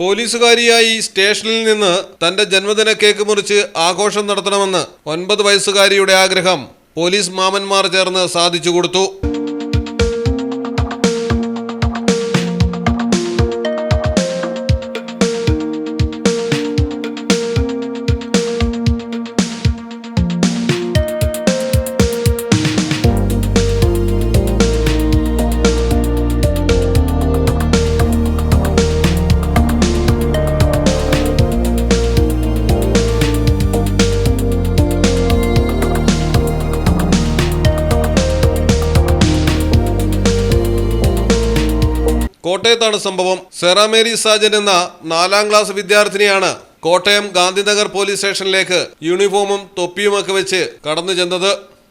പോലീസുകാരിയായി സ്റ്റേഷനിൽ നിന്ന് തന്റെ ജന്മദിന കേക്ക് മുറിച്ച് ആഘോഷം നടത്തണമെന്ന് ഒൻപത് വയസ്സുകാരിയുടെ ആഗ്രഹം പോലീസ് മാമന്മാർ ചേർന്ന് സാധിച്ചു കൊടുത്തു. കോട്ടയത്താണ് സംഭവം. സെറാമേരി സാജൻ എന്ന നാലാം ക്ലാസ് വിദ്യാർത്ഥിനിയാണ് കോട്ടയം ഗാന്ധിനഗർ പോലീസ് സ്റ്റേഷനിലേക്ക് യൂണിഫോമും തൊപ്പിയുമൊക്കെ വെച്ച് കടന്നു ചെന്നത്.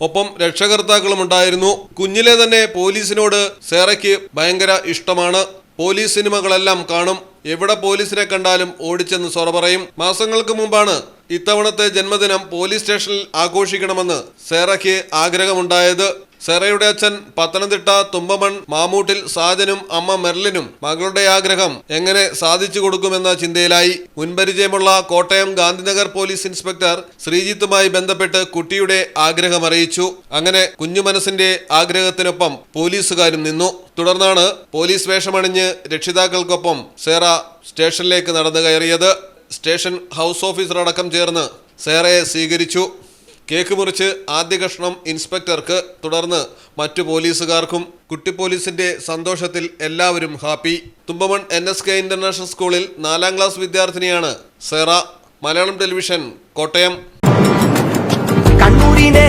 ഒപ്പം രക്ഷകർത്താക്കളും ഉണ്ടായിരുന്നു. കുഞ്ഞിലെ തന്നെ പോലീസിനോട് സേറയ്ക്ക് ഭയങ്കര ഇഷ്ടമാണ്. പോലീസ് സിനിമകളെല്ലാം കാണും. എവിടെ പോലീസിനെ കണ്ടാലും ഓടിച്ചെന്ന് സൊറ പറയും. മാസങ്ങൾക്ക് മുമ്പാണ് ഇത്തവണത്തെ ജന്മദിനം പോലീസ് സ്റ്റേഷനിൽ ആഘോഷിക്കണമെന്ന് സേറയ്ക്ക് ആഗ്രഹമുണ്ടായത്. സെറയുടെ അച്ഛൻ പത്തനംതിട്ട തുമ്പമൺ മാമൂട്ടിൽ സാജനും അമ്മ മെർലിനും മകളുടെ ആഗ്രഹം എങ്ങനെ സാധിച്ചു കൊടുക്കുമെന്ന ചിന്തയിലായി. മുൻപരിചയമുള്ള കോട്ടയം ഗാന്ധിനഗർ പോലീസ് ഇൻസ്പെക്ടർ ശ്രീജിത്തുമായി ബന്ധപ്പെട്ട് കുട്ടിയുടെ ആഗ്രഹം അറിയിച്ചു. അങ്ങനെ കുഞ്ഞു മനസ്സിന്റെ ആഗ്രഹത്തിനൊപ്പം പോലീസുകാരും നിന്നു. തുടർന്നാണ് പോലീസ് വേഷമണിഞ്ഞ് രക്ഷിതാക്കൾക്കൊപ്പം സേറ സ്റ്റേഷനിലേക്ക് നടന്നു കയറിയത്. സ്റ്റേഷൻ ഹൗസ് ഓഫീസറടക്കം ചേർന്ന് സേറയെ സ്വീകരിച്ചു. കേക്ക് മുറിച്ച് ആദ്യ കഷ്ണം ഇൻസ്പെക്ടർക്ക് തുടർന്ന് മറ്റു പോലീസുകാർക്കും കുട്ടി പോലീസിന്റെ സന്തോഷത്തിൽ എല്ലാവരും happy. Thumpamon N S K international സ്കൂളിൽ നാലാം ക്ലാസ് വിദ്യാർത്ഥിനിയാണ് സെറ. മലയാളം ടെലിവിഷൻ കോട്ടയം. കണ്ണൂരിനെ